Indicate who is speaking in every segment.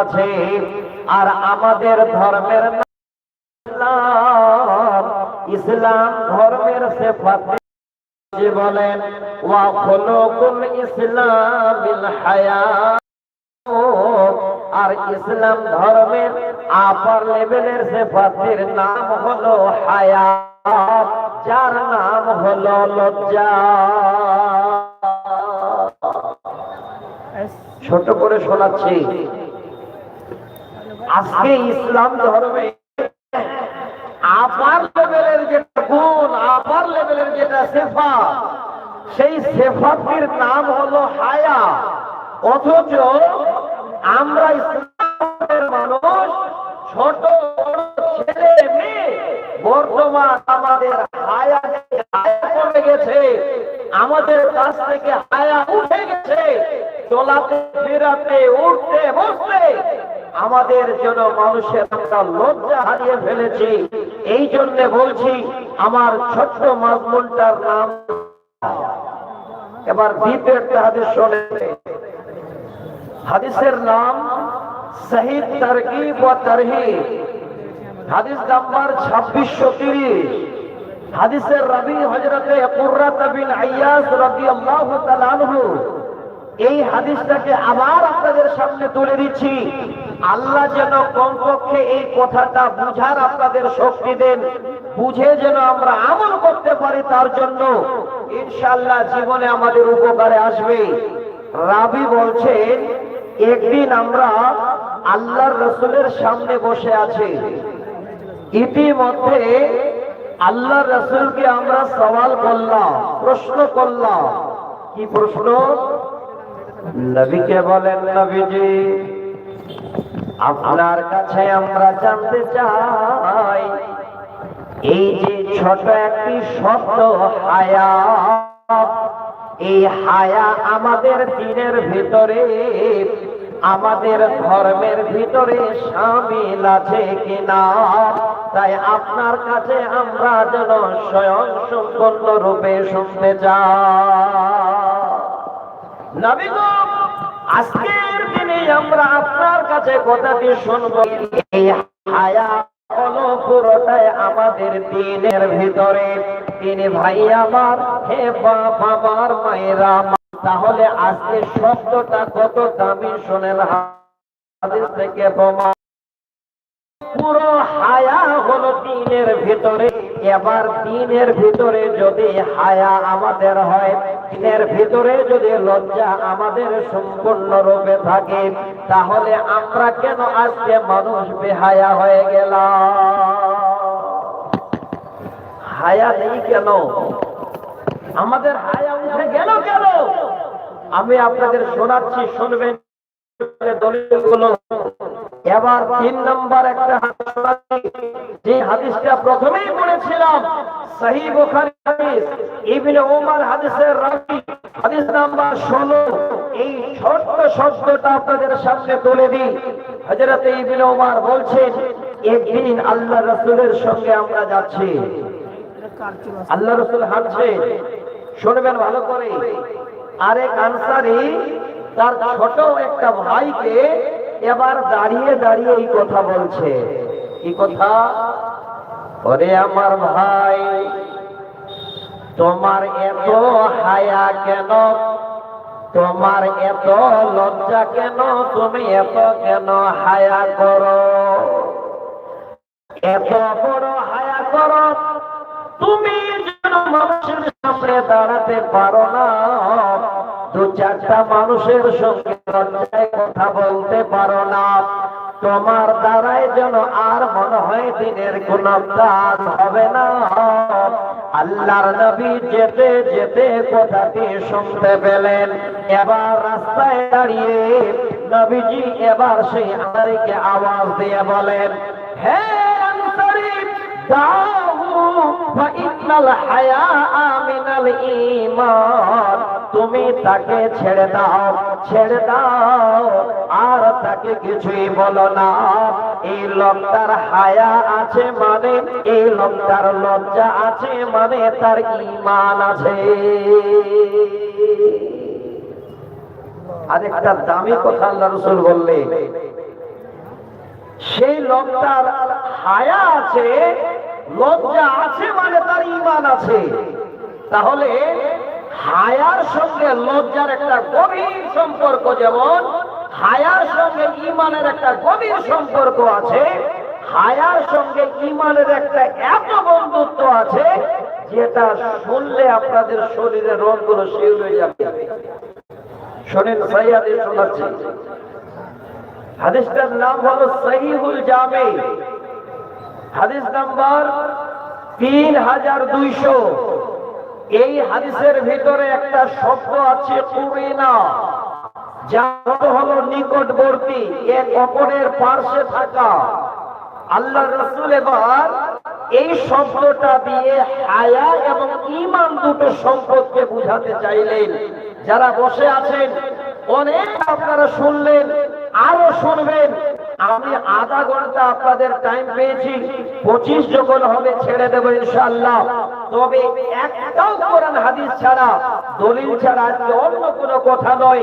Speaker 1: আছে, আর আমাদের ধর্মের ইসলাম ইসলাম ধর্মের সেফাত বলেন, ওয়া খুলুকুল ইসলামিল হায়া আর ইসলাম ধর্মের আপার লেভেলের সেফাতের নাম হলো হায়া যার নাম হলো লজ্জা। ছোট করে শোনাচ্ছি। আজকে ইসলাম ধর্মে আপার লেভেলের যেটা গুণ, আপার লেভেলের যেটা সেফা সেই সেফাতির নাম হলো হায়া। অথচ আমরা ইসলামের মানুষ, ছোট ছেলে, মেয়ে, বর্তমান আমাদের হায়া হায়া কমে গেছে। আমাদের কাছ থেকে হায়া উঠে গেছে। চলাতে, ফেরাতে, উঠতে, বসতে আমাদের জন্য মানুষের আমরা লজ্জা হারিয়ে ফেলেছি। এই জন্য বলছি, আমার ছোট্ট মাজমুনটার নাম এবার একটা হাদিস শোনে। হাদিসের নাম শহীদ তারকিব ও তারহিব। হাদিস নাম্বার ছাব্বিশশো তিরিশ। হাদিসের রবি হজরতে কুর্রাত বিন আইয়াস রাদিয়াল্লাহু তাআলা আনহু। এই হাদিসটাকে আবার আপনাদের সামনে তুলে দিচ্ছি। আল্লাহ যেন কমপক্ষে এই কথাটা বুঝার আপনাদের শক্তি দেন, বুঝে যেন আমরা আমল করতে পারি তার জন্য। ইনশাআল্লাহ জীবনে আমাদের উপকারে আসবে। রাবি বলছেন একদিন আমরা আল্লাহর রসুলের সামনে বসে আছি। ইতিমধ্যে আল্লাহ রসুলকে আমরা সওয়াল করলাম, প্রশ্ন করলাম। কি প্রশ্ন? নবীকে বলেন, নবীজি, আপনার কাছে আমরা জানতে চাই, এই যে ছোট একটি শব্দ, হায়া, এই হায়া আমাদের দিনের ভিতরে, আমাদের ধর্মের ভিতরে সামিল আছে কিনা? তাই আপনার কাছে আমরা যেন স্বয়ং সম্পন্ন রূপে শুনতে চাই। নবীগো আজকের দিনে আমরা আপনার কাছে কথাটি শুনব। এই হায়া আমাদের দিনের ভিতরে। তিনি ভাই আমার, হে আমার, মায়েরা তাহলে আজকে শব্দটা কত দামি শোনেন? থেকে পুরো হায়া হলো দিনের ভিতরে। এবার দিনের ভিতরে যদি হায়া আমাদের হয়, দিনের ভিতরে যদি লজ্জা আমাদের সম্পূর্ণ রূপে থাকে, তাহলে আমরা কেন আজকে মানুষ বেহায়া হয়ে গেলাম? হায়া নেই কেন? আমাদের হায়া উঠে গেল কেন? আমি আপনাদের শোনাচ্ছি, শুনবেন। দলিলগুলো এবার তিন নম্বর একটা। যে হাদিসটা প্রথমেই বলেছিলাম সহি বুখারী হাদিস, ইবনে ওমর হাদিসের রাবি, হাদিস নাম্বার 16 এই ছোট্ট শব্দটা আপনাদের সামনে তুলে দিই। হযরত ইবনে ওমর বলছেন, একদিন আল্লাহ রাসূলের সঙ্গে আমরা যাচ্ছি। আল্লাহ রাসূল হাঁটছে। শুনবেন ভালো করে। আরেক আনসারি তার ছোট একটা ভাইকে এবার দাঁড়িয়ে দাঁড়িয়ে এই কথা বলছে। কি কথা? ওরে আমার ভাই, তোমার এত হায়া কেন? তোমার এত লজ্জা কেন? তুমি এত কেন হায়া করো? এত বড় হায়া করো, তুমি যেন মানুষের সামনে দাঁড়াতে পারো না। দু চারটা মানুষের সঙ্গে লজ্জায় কথা বলতে পারো তোমার দ্বারাই যেন আর মনে হয় দিনের কোন কাজ হবে না। আল্লাহর নবী যেতে যেতে কথাটি শুনতে পেলেন। এবার রাস্তায় দাঁড়িয়ে নবীজি এবার সেই আনারিকে আওয়াজ দিয়ে বলেন হ্যাঁ আনসারী ফাইনাল হায়া মিনাল ঈমান। তুমি তাকে ছেড়ে দাও ছেড়ে দাও, আর তাকে কিছুই বলো না। এই লোকটার হায়া আছে মানে এই লোকটার লজ্জা আছে মানে তার ঈমান আছে। আরেকটা দামি কথা আল্লাহ রসুল বললে, সেই লোকটার হায়া আছে, লজ্জা আছে মানে তার ইমান আছে। তাহলে হায়ার সঙ্গে লজ্জার একটা গভীর সম্পর্ক যেমন, হায়ার সঙ্গে ইমানের একটা গভীর সম্পর্ক আছে, হায়ার সঙ্গে ইমানের একটা এত বন্ধুত্ব আছে যেটা শুনলে আপনাদের শরীরের রোগগুলো শিউর হয়ে যাবে। শোনেন সাইয়াদের শোনাচ্ছি। হাদিসটার নাম হলো সহিহুল জামে। হাদিস নাম্বার তিন হাজার দুইশো। এই হাদিসের ভিতরে একটা শব্দ আছে কুরিনা যা হলো নিকটবর্তী, এক অপরের পার্শ্বে থাকা। আল্লাহ রসুল এবার এই শব্দটা দিয়ে হায়া এবং ইমান দুটো সম্পদকে বুঝাতে চাইলেন। যারা বসে আছেন, অনেক আপনারা শুনলেন, আরও শুনবেন। আমি আধা ঘণ্টা আপনাদের টাইম পেয়েছি, পঁচিশ যখন হবে ছেড়ে দেবো ইনশাল্লাহ তবে একটাও কোরআন হাদিস ছাড়া, দলিল ছাড়া আজকে অন্য কোনো কথা নয়।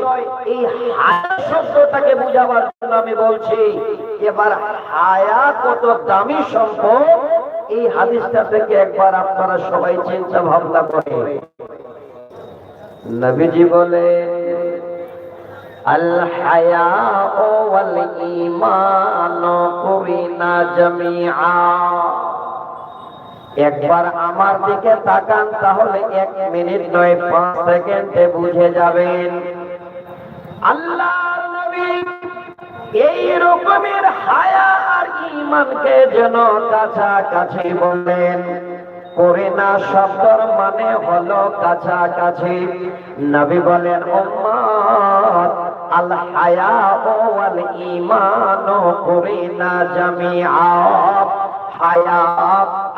Speaker 1: এই হায়া শব্দটাকে বুঝাবার জন্য আমি বলছি, এবার হায়া কত দামি সম্পদ? এই হাদিসটা থেকে একবার আপনারা সবাই চিন্তা ভাবনা করে। নবীজি বলে, আল হায়া ওয়াল ঈমান কুরিনা একবার আমার দিকে তাকান, তাহলে এক মিনিট নয়, পাঁচ সেকেন্ডে বুঝে যাবেন। আল্লাহর নবী এই রকমের হায়া আর ইমানকে যেন কাছাকাছি বললেন করে না শব্দর মানে হলো কাছাকাছি। নবী বলেন আল হায়া ও আল ঈমান করে না জামিআ হায়া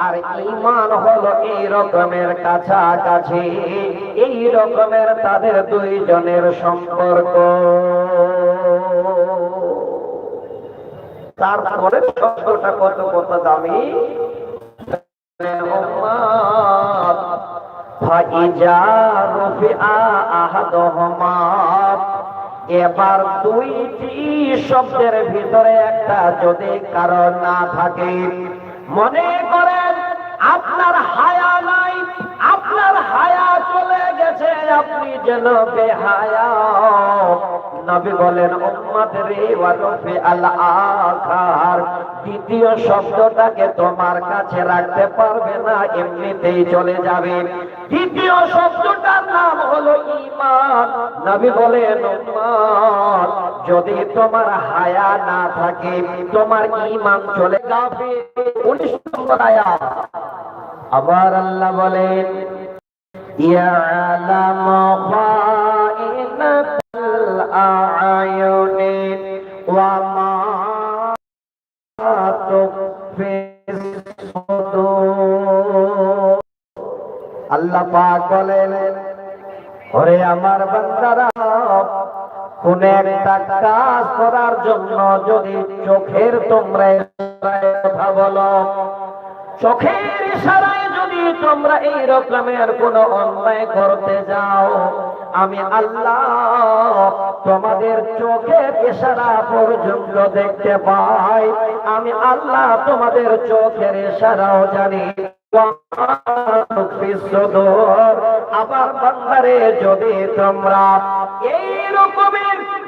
Speaker 1: আর ঈমান হলো এই রকমের কাছাকাছি, এই রকমের তাদের দুইজনের সম্পর্ক। তারপরে শব্দটা কত কত দামি? এবার দুইটি শব্দের ভিতরে একটা যদি কারণ না থাকে মনে করেন আপনার হায়া গেছে আপনি যেন বেহায়া নবী বলেন, উম্মত দ্বিতীয় শব্দটাকে তোমার কাছে রাখতে পারবে না, এমনিতেই চলে যাবে। দ্বিতীয় শব্দটার নাম হলো ঈমান। নবী বলেন যদি তোমার হায়া না থাকে, তোমার ঈমান চলে যাবে। 19 নম্বর আয়াত। আবার আল্লাহ বলেন يعلم خائنة الأعين وما تخفي الصدور আল্লাহ পাক বলেন ওরে আমার বান্দারা কোন একটা কাজ করার জন্য যদি চোখের তোমরা কথা বলো চোখের ইশারায় যদি তোমরা এই রকমের কোন অন্যায় করতে যাও আমি আল্লাহ তোমাদের চোখের ইশারা পর্যন্ত দেখতে পাই আমি আল্লাহ তোমাদের চোখের ইশারাও জানি আবার বান্দারে যদি তোমরা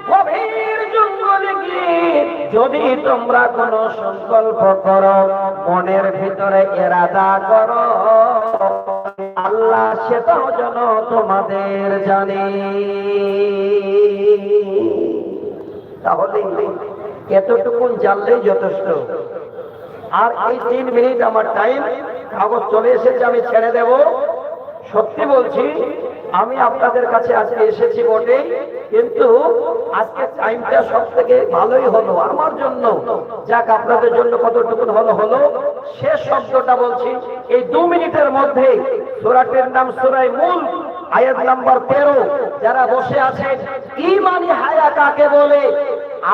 Speaker 1: গভীর জঙ্গলে গিয়ে যদি তোমরা কোন সংকল্প করো, মনের ভিতরে এরাদা করো, আল্লাহ সেটাও যেন তোমাদের জানে। তাহলে এতটুকু জানলেই যথেষ্ট। আর এই তিন মিনিট আমার টাইম কাগজ চলে এসেছে, আমি ছেড়ে দেব। সত্যি বলছি আমি আপনাদের কাছে আজকে এসেছি বটে, কিন্তু আজকে টাইমটা সব থেকে ভালোই হলো, আমার জন্য। যাক, আপনাদের জন্য কতটুকু হলো হলো। শেষ শব্দটা বলছি, এই দু মিনিটের মধ্যে সুরাটের নাম সুরাই মূল, আয়াত নাম্বার তেরো, যারা বসে আছেন, ইমানি হায়া কাকে বলে?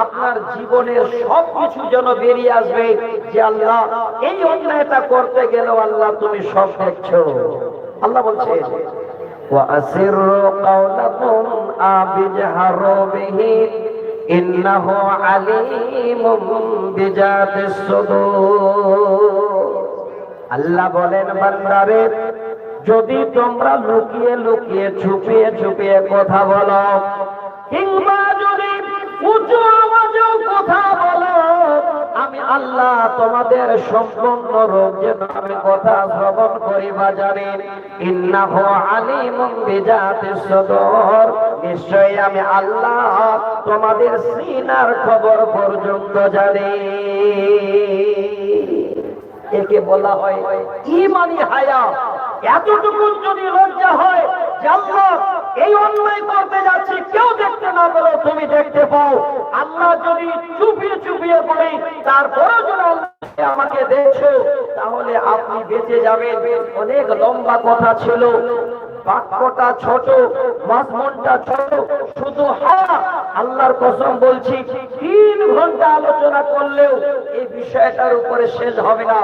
Speaker 1: আপনার জীবনের সব কিছু যেন বেরিয়ে আসবে যে আল্লাহ এই অন্যায়টা করতে গেলেও আল্লাহ তুমি সব দেখছ। আল্লাহ বলছে وأسروا قولكم أبجهروا به إنه عليم بذات الصدور আল্লাহ বলেন বান্দারে যদি তোমরা লুকিয়ে লুকিয়ে ছুপিয়ে ছুপিয়ে কথা বলো কিংবা যদি উঁচু আওয়াজেও কথা বলো আমি আল্লাহ তোমাদের সম্পূর্ণ রোগ যেন আমি কথা শ্রবণ করিবা জানি। ইন্নাহু আলিমুম বিজাতিস সদর। নিশ্চয়ই আমি আল্লাহ তোমাদের সিনার খবর পর্যন্ত জানি। একে বলা হয় ইমানি হায়া। এতটুকু যদি লজ্জা হয় আল্লাহ এই অন্যায় করতে যাচ্ছি, কেউ দেখতে না পেলেও তুমি দেখতে পাও। আল্লাহ যদি চুপিয়ে চুপিয়ে পড়ে তারপরে যদি আমাকে দেখছ, তাহলে আপনি বেঁচে যাবেন। অনেক লম্বা কথা ছিল। বাক্যটা ছোট মাসমনটা ছোট, শুধু হ্যাঁ আল্লাহর কসম বলছি, তিন ঘণ্টা আলোচনা করলেও এই বিষয়টার উপরে শেষ হবে না।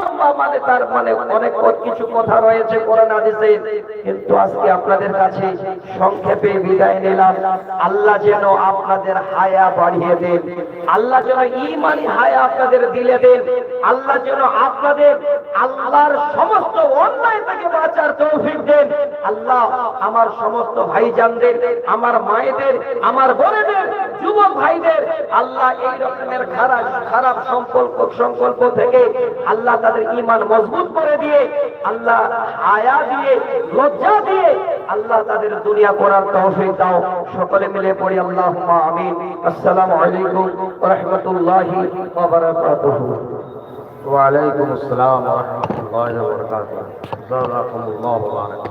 Speaker 1: লম্বা মানে তার মানে অনেক কিছু কথা রয়েছে কোরআন হাদিসে, কিন্তু আজকে আপনাদের কাছে সংক্ষেপে বিদায় নিলাম। আল্লাহ যেন আপনাদের হায়া বাড়িয়ে দেন। আল্লাহ যেন ইমানি হায়া আপনাদের দিলে দেন। আল্লাহ যেন আপনাদের আল্লাহর সমস্ত অন্যায় থেকে বাঁচার তৌফিক দেন। আল্লাহ আমার সমস্ত ভাই জানদের আমার মায়েদের, আমার বোনেদের, যুবক ভাইদের, আল্লাহ এই রকমের খারাপ খারাপ সম্পর্ক, সংকল্প থেকে আল্লাহ তাদের ইমান মজবুত করে দিয়ে, আল্লাহ আয়া দিয়ে, লজ্জা দিয়ে আল্লাহ তাদের দুনিয়া করার তহফিক দাও। সকলে মিলে পড়ি আল্লাহ আমিন। আসসালামু আলাইকুম ওয়া রাহমাতুল্লাহি ওয়া বারাকাতুহু।
Speaker 2: ওয়া আলাইকুম আসসালাম ওয়া রাহমাতুল্লাহ। الله وبركاته جزاكم الله خيرا